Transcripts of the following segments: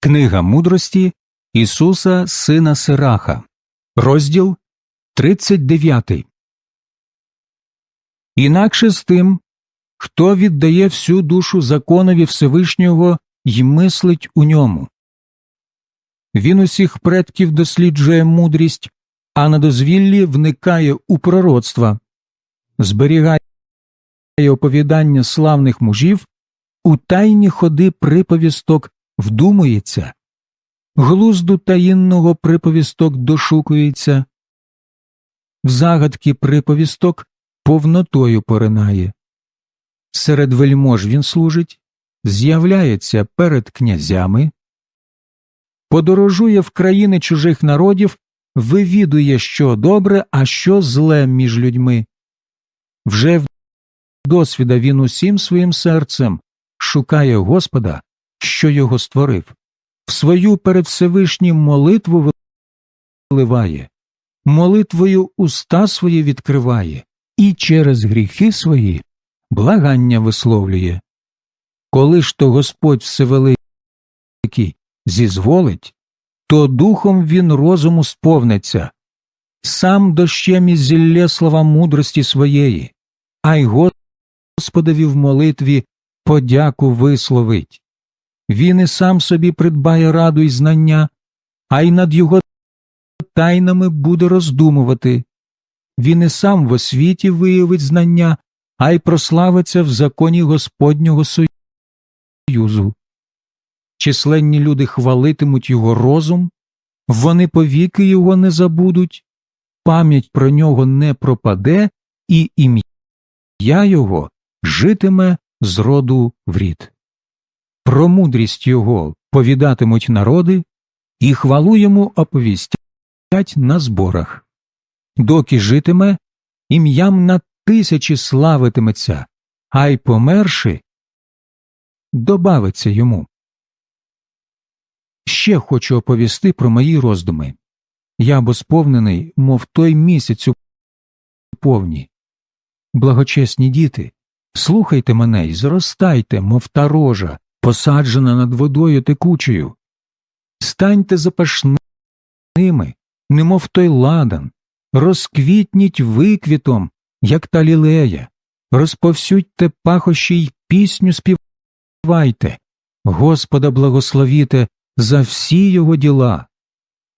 Книга мудрості Ісуса Сина Сираха, розділ 39. Інакше з тим, хто віддає всю душу законові Всевишнього й мислить у ньому. Він усіх предків досліджує мудрість, а на дозвіллі вникає у пророцтва, зберігає оповідання славних мужів, у тайні ходи приповісток вдумується, глузду таїнного приповісток дошукується, в загадки приповісток повнотою поринає. Серед вельмож він служить, з'являється перед князями, подорожує в країни чужих народів, вивідує, що добре, а що зле між людьми. Вже в досвіда він усім своїм серцем шукає Господа, що його створив, в свою перед Всевишнім молитву виливає, молитвою уста свої відкриває і через гріхи свої благання висловлює. Коли ж то Господь Всевеликий зізволить, то духом він розуму сповниться, сам дощем і зіллє слова мудрості своєї, а й Господові в молитві подяку висловить. Він і сам собі придбає раду й знання, а й над його тайнами буде роздумувати. Він і сам в освіті виявить знання, а й прославиться в законі Господнього Союзу. Численні люди хвалитимуть його розум, вони повіки його не забудуть, пам'ять про нього не пропаде, і ім'я його житиме з роду в рід. Про мудрість його повідатимуть народи, і хвалу йому оповістять на зборах. Доки житиме, ім'ям на тисячі славитиметься, а й померши, добавиться йому. Ще хочу оповісти про мої роздуми. Я бо сповнений, мов той місяць у повні. Благочесні діти, слухайте мене й зростайте, мов та рожа, посаджена над водою текучою. Станьте запашними, немов той ладан, розквітніть виквітом, як та лілея, розповсюдьте пахощі й пісню співайте, Господа благословіте за всі його діла,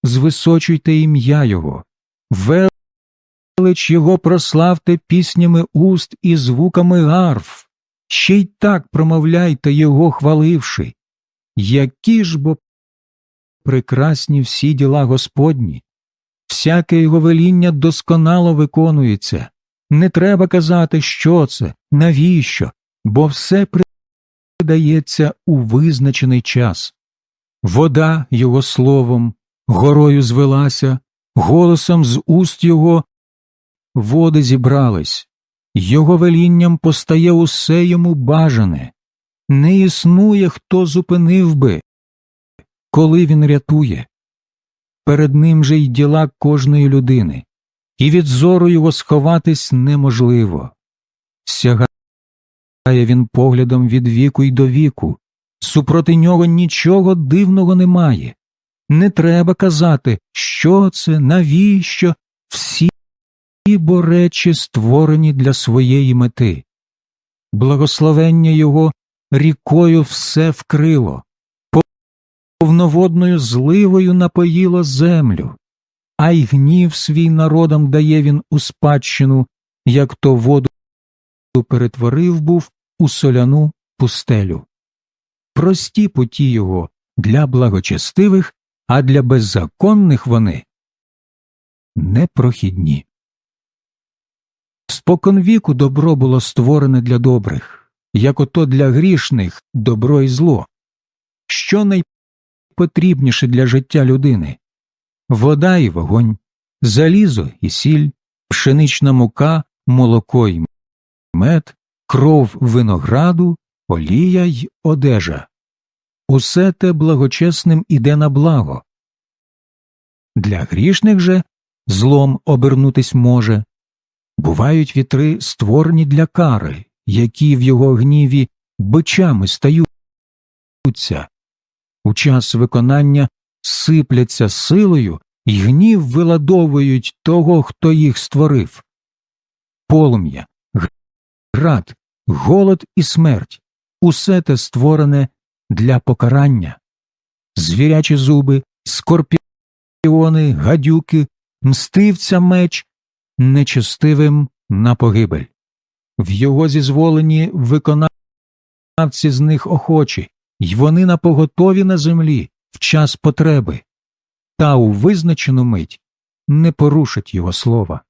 звисочуйте ім'я Його, велич Його прославте піснями уст і звуками гарф, ще й так промовляйте Його, хваливши, які ж бо прекрасні всі діла Господні, всяке його веління досконало виконується. Не треба казати, що це, навіщо, бо все придається у визначений час. Вода його словом, горою звелася, голосом з уст його води зібрались, його велінням постає усе йому бажане. Не існує, хто зупинив би, коли він рятує. Перед ним же й діла кожної людини, і від зору його сховатись неможливо. Сягає він поглядом від віку й до віку, супроти нього нічого дивного немає. Не треба казати, що це, навіщо, всі бо речі створені для своєї мети. Благословення його рікою все вкрило, повноводною зливою напоїло землю, а й гнів свій народам дає він у спадщину, як то воду перетворив був у соляну пустелю. Прості путі його для благочестивих, а для беззаконних вони непрохідні. Споконвіку добро було створене для добрих, як ото для грішних добро і зло. Що найпотрібніше для життя людини вода і вогонь, залізо і сіль, пшенична мука, молоко й мед, кров винограду, олія й одежа. Усе те благочесним іде на благо. Для грішних же злом обернутись може. Бувають вітри створені для кари, які в його гніві бичами стаються. у час виконання сипляться силою і гнів виладовують того, хто їх створив. Полум'я, град, голод і смерть усе те створене для покарання. Звірячі зуби, скорпіони, гадюки, мстивця меч нечестивим на погибель. В його зізволенні виконавці з них охочі, й вони на поготові на землі в час потреби, та у визначену мить не порушать його слова.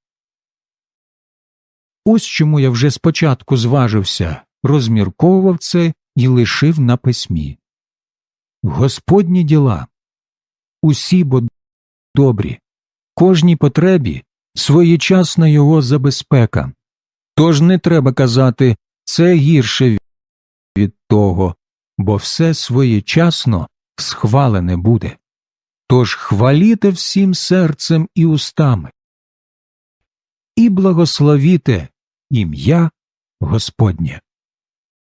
Ось чому я вже спочатку зважився, розмірковував це і лишив на письмі. Господні діла, усі бо добрі, кожній потребі своєчасна його забезпека. Тож не треба казати це гірше від того, бо все своєчасно схвалене буде. Тож хваліте всім серцем і устами, і благословіте ім'я Господнє.